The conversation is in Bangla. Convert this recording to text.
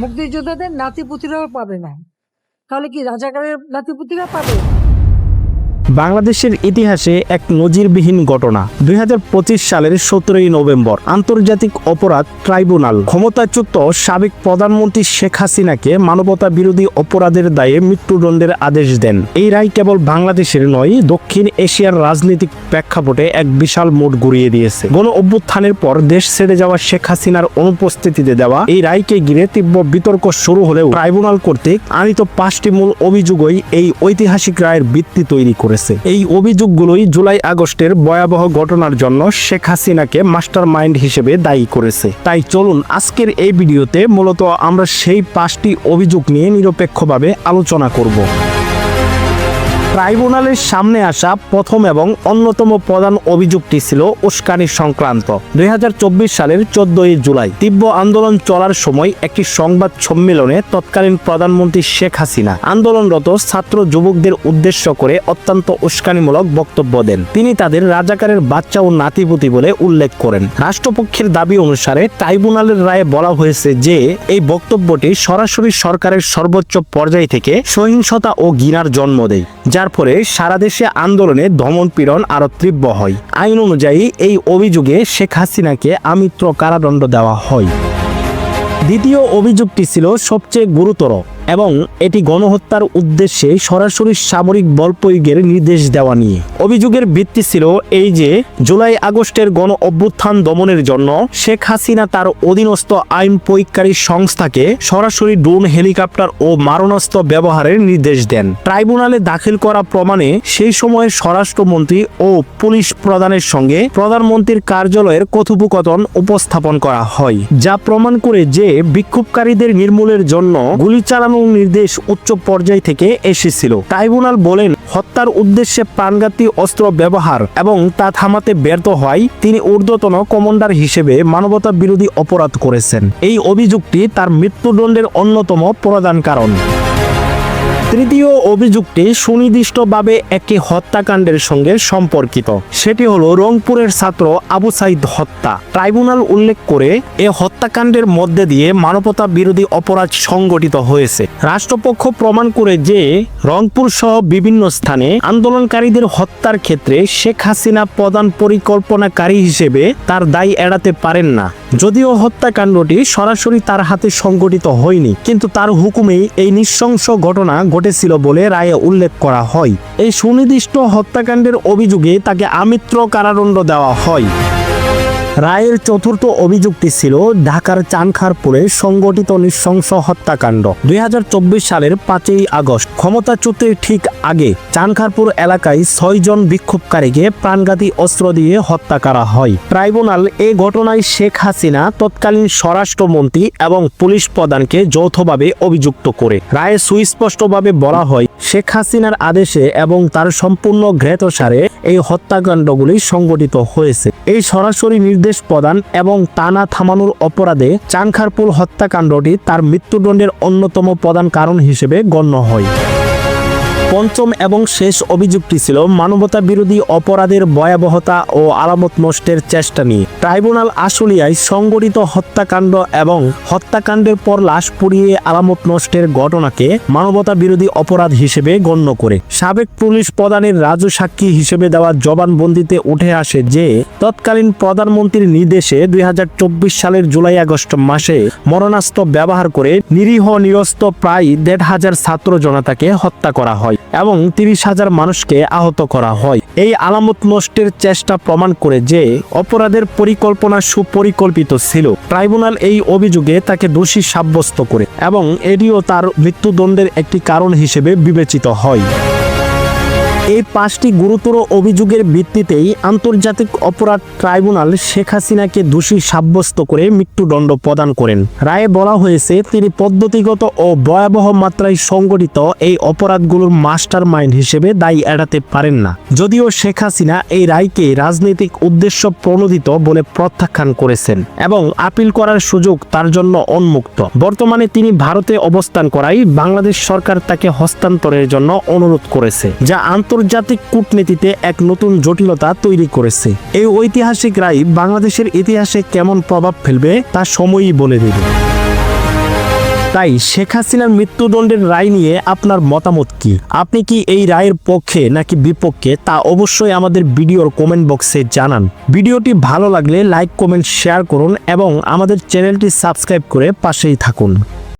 মুক্তিযোদ্ধাদের নাতিপুতিরাও পাবে না। তাহলে কি রাজাকারের নাতিপুতিরা পাবে? বাংলাদেশের ইতিহাসে এক নজিরবিহীন ঘটনা। দুই হাজার পঁচিশ সালের সতেরোই নভেম্বর আন্তর্জাতিক অপরাধ ট্রাইব্যুনাল ক্ষমতাচ্যুত সাবেক প্রধানমন্ত্রী শেখ হাসিনাকে মানবতা বিরোধী অপরাধের দায়ে মৃত্যুদণ্ডের আদেশ দেন। এই রায় কেবল বাংলাদেশের নয়, দক্ষিণ এশিয়ার রাজনৈতিক প্রেক্ষাপটে এক বিশাল মোড় ঘুরিয়ে দিয়েছে। গণ অভ্যুত্থানের পর দেশ ছেড়ে যাওয়া শেখ হাসিনার অনুপস্থিতিতে দেওয়া এই রায়কে ঘিরে তীব্র বিতর্ক শুরু হলেও ট্রাইব্যুনাল কর্তৃক আনিত পাঁচটি মূল অভিযোগই এই ঐতিহাসিক রায়ের ভিত্তি তৈরি করেছে। এই অভিযোগগুলোই জুলাই আগস্টের ভয়াবহ ঘটনার জন্য শেখ হাসিনাকে মাস্টার মাইন্ড হিসেবে দায়ী করেছে। তাই চলুন আজকের এই ভিডিওতে মূলত আমরা সেই পাঁচটি অভিযোগ নিয়ে নিরপেক্ষভাবে আলোচনা করব। ট্রাইব্যুনালের সামনে আসা প্রথম এবং অন্যতম প্রধান অভিযোগটি ছিল উস্কানি সংক্রান্ত। দু হাজার চব্বিশ সালের চোদ্দই জুলাই তীব্র আন্দোলন চলার সময় একটি সংবাদ সম্মেলনে তৎকালীন প্রধানমন্ত্রী শেখ হাসিনা আন্দোলনরত ছাত্র যুবকদের উদ্দেশ্য করে অত্যন্ত উস্কানিমূলক বক্তব্য দেন। তিনি তাদের রাজাকারের বাচ্চা ও নাতিপুতি বলে উল্লেখ করেন। রাষ্ট্রপক্ষের দাবি অনুসারে ট্রাইব্যুনালের রায়ে বলা হয়েছে যে, এই বক্তব্যটি সরাসরি সরকারের সর্বোচ্চ পর্যায় থেকে সহিংসতা ও ঘৃণার জন্ম দেয় যার ফলে সারা দেশে আন্দোলনে দমন পীড়ন আরও তীব্র হয়। আইন অনুযায়ী এই অভিযোগে শেখ হাসিনাকে আমিত্র কারাদণ্ড দেওয়া হয়। দ্বিতীয় অভিযোগটি ছিল সবচেয়ে গুরুতর। এবং এটি গণহত্যার উদ্দেশ্যে সরাসরি সামরিক বল প্রয়োগের নির্দেশ দেওয়া নিয়ে। অভিযোগের ভিত্তি ছিল এই যে, জুলাই আগস্টের গণ অভ্যুত্থান দমনের জন্য শেখ হাসিনা তার অধীনস্থ আইন প্রয়োগকারী সংস্থাকে সরাসরি ড্রোন, হেলিকপ্টার ও মারণাস্ত্র ব্যবহারের নির্দেশ দেন। ট্রাইব্যুনালে দাখিল করা প্রমাণে সেই সময়ের স্বরাষ্ট্রমন্ত্রী ও পুলিশ প্রধানের সঙ্গে প্রধানমন্ত্রীর কার্যালয়ের কথোপকথন উপস্থাপন করা হয়, যা প্রমাণ করে যে বিক্ষোভকারীদের নির্মূলের জন্য গুলি চালানোর নির্দেশ উচ্চ পর্যায় থেকে এসেছিল। ট্রাইব্যুনাল বলেন, হত্যার উদ্দেশ্যে প্রাণঘাতী অস্ত্র ব্যবহার এবং তা থামাতে ব্যর্থ হয় তিনি ঊর্ধ্বতন কমান্ডার হিসেবে মানবতা বিরোধী অপরাধ করেছেন। এই অভিযোগটি তার মৃত্যুদণ্ডের অন্যতম প্রধান কারণ। তৃতীয় অভিযোগটি সুনির্দিষ্টভাবে একটি হত্যাকাণ্ডের সঙ্গে সম্পর্কিত। সেটি হলো রংপুরের ছাত্র আবু সাইদ হত্যা। ট্রাইব্যুনাল উল্লেখ করে এ হত্যাকাণ্ডের মধ্যে দিয়ে মানবতা বিরোধী অপরাধ সংগঠিত হয়েছে। রাষ্ট্রপক্ষ প্রমাণ করে যে রংপুর সহ বিভিন্ন স্থানে আন্দোলনকারীদের হত্যার ক্ষেত্রে শেখ হাসিনা প্রধান পরিকল্পনাকারী হিসেবে তার দায় এড়াতে পারেন না। যদিও হত্যাকাণ্ডটি সরাসরি তার হাতে সংগঠিত হয়নি, কিন্তু তার হুকুমেই এই নৃশংস ঘটনা ঘটেছিল বলে রায়ে উল্লেখ করা হয়। এই সুনির্দিষ্ট হত্যাকাণ্ডের অভিযোগে তাকে আমিত্র কারারণ্ড দেওয়া হয়। রায়ের চতুর্থ অভিযুক্তি ছিল ঢাকার চানখারপুরে সংগঠিত নৃশংস হত্যাকাণ্ড। দুই হাজার চব্বিশ সালের পাঁচই আগস্ট, ক্ষমতাচ্যুতের ঠিক আগে চানখারপুর এলাকায় ছয়জন বিক্ষোভকারীকে প্রাণঘাতী অস্ত্র দিয়ে হত্যা করা হয়। ট্রাইব্যুনাল এ ঘটনায় শেখ হাসিনা তৎকালীন স্বরাষ্ট্রমন্ত্রী এবং পুলিশ প্রধানকে যৌথভাবে অভিযুক্ত করে। রায়ে সুস্পষ্টভাবে বলা হয় শেখ হাসিনার আদেশে এবং তার সম্পূর্ণ গ্রেতসারে এই হত্যাকাণ্ডগুলি সংগঠিত হয়েছে। এই সরাসরি নির্দেশ প্রদান এবং টানা থামানোর অপরাধে চাংখারপুল হত্যাকাণ্ডটি তার মৃত্যুদণ্ডের অন্যতম প্রধান কারণ হিসেবে গণ্য হয়। পঞ্চম এবং শেষ অভিযোগটি ছিল মানবতা বিরোধী অপরাধের ভয়াবহতা ও আলামত নষ্টের চেষ্টা নিয়ে। ট্রাইব্যুনাল আশুলিয়ায় সংগঠিত হত্যাকাণ্ড এবং হত্যাকাণ্ডের পর লাশ পুড়িয়ে আলামত নষ্টের ঘটনাকে মানবতা বিরোধী অপরাধ হিসেবে গণ্য করে। সাবেক পুলিশ প্রধানের রাজু সাক্ষী হিসেবে দেওয়া জবানবন্দিতে উঠে আসে যে, তৎকালীন প্রধানমন্ত্রীর নির্দেশে দুই হাজার চব্বিশ সালের জুলাই আগস্ট মাসে মরণাস্ত্র ব্যবহার করে নিরীহ নিরস্ত প্রায় দেড় হাজার ছাত্র জনতাকে হত্যা করা হয়। এবং তিরিশ হাজার মানুষকে আহত করা হয়। এই আলামত নষ্টের চেষ্টা প্রমাণ করে যে অপরাধের পরিকল্পনা সুপরিকল্পিত ছিল। ট্রাইব্যুনাল এই অভিযোগে তাকে দোষী সাব্যস্ত করে এবং এটিও তার মৃত্যুদণ্ডের একটি কারণ হিসেবে বিবেচিত হয়। এই পাঁচটি গুরুতর অভিযোগের ভিত্তিতেই আন্তর্জাতিক অপরাধ ট্রাইব্যুনাল শেখ হাসিনাকে দোষী সাব্যস্ত করে মৃত্যুদণ্ড প্রদান করেন। রায়ে বলা হয়েছে, তিনি পদ্ধতিগত ও ভয়াবহ মাত্রায় সংগঠিত এই অপরাধগুলোর মাস্টার মাইন্ড হিসেবে দায়ী এড়াতে পারেন না। যদিও শেখ হাসিনা এই রায়কে রাজনৈতিক উদ্দেশ্য প্রণোদিত বলে প্রত্যাখ্যান করেছেন এবং আপিল করার সুযোগ তার জন্য উন্মুক্ত। বর্তমানে তিনি ভারতে অবস্থান করায় বাংলাদেশ সরকার তাকে হস্তান্তরের জন্য অনুরোধ করেছে, যা আন্তর্জাতিক কূটনীতিতে এক নতুন জটিলতা তৈরি করেছে। এই ঐতিহাসিক রায় বাংলাদেশের ইতিহাসে কেমন প্রভাব ফেলবে তা সময়ই বলে দেবে। তাই শেখ হাসিনার মৃত্যুদণ্ডের রায় নিয়ে আপনার মতামত কি? আপনি কি এই রায়ের পক্ষে নাকি বিপক্ষে তা অবশ্যই আমাদের ভিডিওর কমেন্ট বক্সে জানান। ভিডিওটি ভালো লাগলে লাইক কমেন্ট শেয়ার করুন এবং আমাদের চ্যানেলটি সাবস্ক্রাইব করে পাশেই থাকুন।